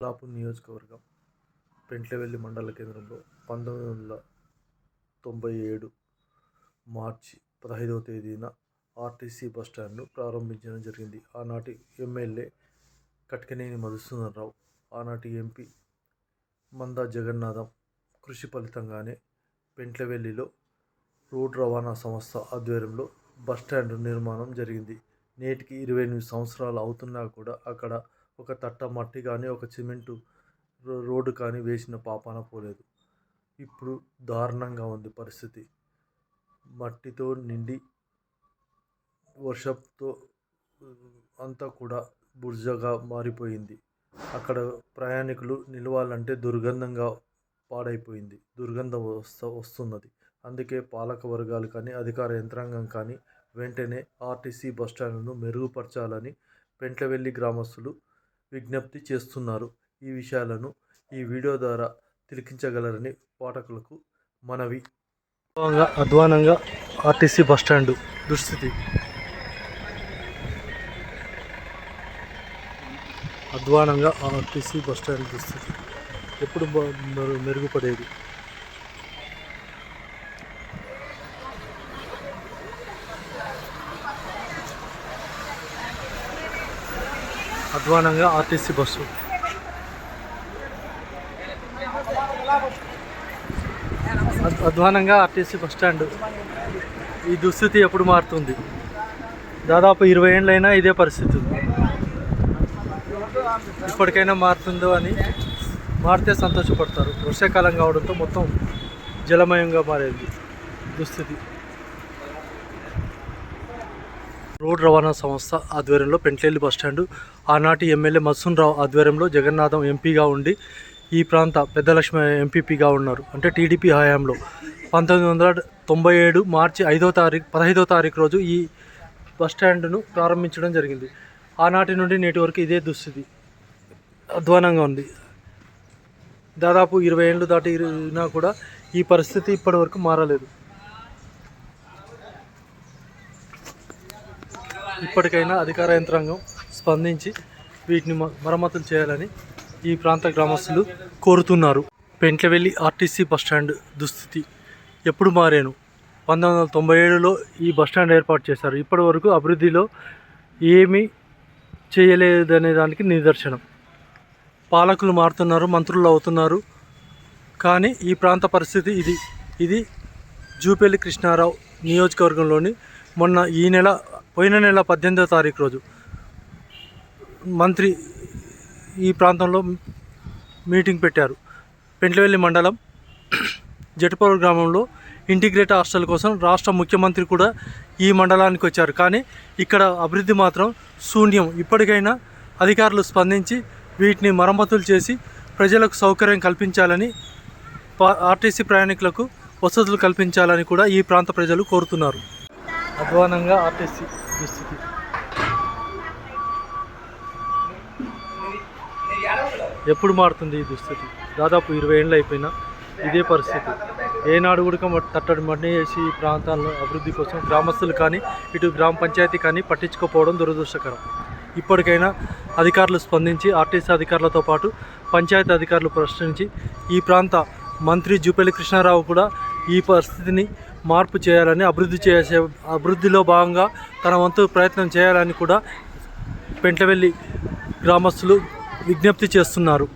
లాపూర్ నియోజకవర్గం పెంట్లవెల్లి మండల కేంద్రంలో పంతొమ్మిది వందల తొంభై ఏడు మార్చి పదహైదవ తేదీన ఆర్టీసీ బస్టాండ్ను ప్రారంభించడం జరిగింది. ఆనాటి ఎమ్మెల్యే కట్కనేని మధుసూదనరావు ఆనాటి ఎంపీ మందా జగన్నాథం కృషి ఫలితంగానే పెంట్లవెల్లిలో రోడ్ రవాణా సంస్థ ఆధ్వర్యంలో బస్టాండ్ నిర్మాణం జరిగింది. నేటికి ఇరవై ఎనిమిది సంవత్సరాలు అవుతున్నా కూడా అక్కడ ఒక తట్ట మట్టి కానీ ఒక సిమెంటు రోడ్డు కానీ వేసిన పాపాన పోలేదు. ఇప్పుడు దారుణంగా ఉంది పరిస్థితి. మట్టితో నిండి వర్షంతో అంతా కూడా బుర్జగా మారిపోయింది. అక్కడ ప్రయాణికులు నిలవాలంటే దుర్గంధంగా పాడైపోయింది. దుర్గంధం వస్త వస్తున్నది. అందుకే పాలక వర్గాలు కానీ అధికార యంత్రాంగం కానీ వెంటనే ఆర్టీసీ బస్టాండ్ను మెరుగుపరచాలని పెంట్లవెల్లి గ్రామస్తులు విజ్ఞప్తి చేస్తున్నారు. ఈ విషయాలను ఈ వీడియో ద్వారా తిలకించగలరని పాఠకులకు మనవి. అధ్వానంగా ఆర్టీసీ బస్టాండు దుస్థితి. అధ్వానంగా ఆర్టీసీ బస్టాండ్ దుస్థితి. ఎప్పుడు మెరు- మెరుగుపడేది? అధ్వానంగా ఆర్టీసీ బస్సు. అద్- అధ్వానంగా ఆర్టీసీ బస్ స్టాండ్. ఈ దుస్థితి ఎప్పుడు మారుతుంది? దాదాపు ఇరవై ఏళ్ళైనా ఇదే పరిస్థితి ఉంది. ఇప్పటికైనా మారుతుందో అని మారితే సంతోషపడతారు. వర్షాకాలం కావడంతో మొత్తం జలమయంగా మారేది దుస్థితి. రోడ్ రవాణా సంస్థ ఆధ్వర్యంలో పెంట్లెల్లి బస్టాండు ఆనాటి ఎమ్మెల్యే మత్సూన్ రావు ఆధ్వర్యంలో జగన్నాథం ఎంపీగా ఉండి ఈ ప్రాంత పెద్దలక్ష్మి ఎంపీపీగా ఉన్నారు. అంటే టీడీపీ హయాంలో పంతొమ్మిది వందల తొంభై ఏడు మార్చి ఐదో తారీఖు పదహైదో తారీఖు రోజు ఈ బస్టాండును ప్రారంభించడం జరిగింది. ఆనాటి నుండి నేటి వరకు ఇదే దుస్థితి. అధ్వానంగా ఉంది. దాదాపు ఇరవై ఏళ్ళు దాటినా కూడా ఈ పరిస్థితి ఇప్పటి వరకు మారలేదు. ఇప్పటికైనా అధికార యంత్రాంగం స్పందించి వీటిని మ- మరమ్మతులు చేయాలని ఈ ప్రాంత గ్రామస్తులు కోరుతున్నారు. పెంట్లవెల్లి ఆర్టీసీ బస్టాండ్ దుస్థితి ఎప్పుడు మారాను? పంతొమ్మిది వందల తొంభై ఏడులో ఈ బస్టాండ్ ఏర్పాటు చేశారు. ఇప్పటి వరకు అభివృద్ధిలో ఏమీ చేయలేదనే దానికి నిదర్శనం. పాలకులు మారుతున్నారు మంత్రులు అవుతున్నారు. కానీ ఈ ప్రాంత పరిస్థితి ఇది. ఇది జూపల్లి కృష్ణారావు నియోజకవర్గంలోని మొన్న ఈ నెల పోయిన నెల పద్దెనిమిదో తారీఖు రోజు మంత్రి ఈ ప్రాంతంలో మీటింగ్ పెట్టారు. పెంట్లవెల్లి మండలం జటుపూర్ గ్రామంలో ఇంటిగ్రేట్ హాస్టల్ కోసం రాష్ట్ర ముఖ్యమంత్రి కూడా ఈ మండలానికి వచ్చారు. కానీ ఇక్కడ అభివృద్ధి మాత్రం శూన్యం. ఇప్పటికైనా అధికారులు స్పందించి వీటిని మరమ్మతులు చేసి ప్రజలకు సౌకర్యం కల్పించాలని ఆర్టీసీ ప్రయాణికులకు వసతులు కల్పించాలని కూడా ఈ ప్రాంత ప్రజలు కోరుతున్నారు. అధ్వానంగా ఆర్టీసీ దుస్థితి. ఎప్పుడు మారుతుంది ఈ దుస్థితి? దాదాపు ఇరవై ఏళ్ళు అయిపోయినా ఇదే పరిస్థితి. ఏనాడు కూడా తట్టడి మడి చేసి ఈ ప్రాంతాల్లో అభివృద్ధి కోసం గ్రామస్తులు కానీ ఇటు గ్రామ పంచాయతీ కానీ పట్టించుకోపోవడం దురదృష్టకరం. ఇప్పటికైనా అధికారులు స్పందించి ఆర్టీసీ అధికారులతో పాటు పంచాయతీ అధికారులు ప్రశ్నించి ఈ ప్రాంత మంత్రి జూపల్లి కృష్ణారావు కూడా ఈ పరిస్థితిని మార్పు చేయాలని అభివృద్ధి చేసే అభివృద్ధిలో భాగంగా తన వంతు ప్రయత్నం చేయాలని కూడా పెంటవెల్లి గ్రామస్తులు విజ్ఞప్తి చేస్తున్నారు.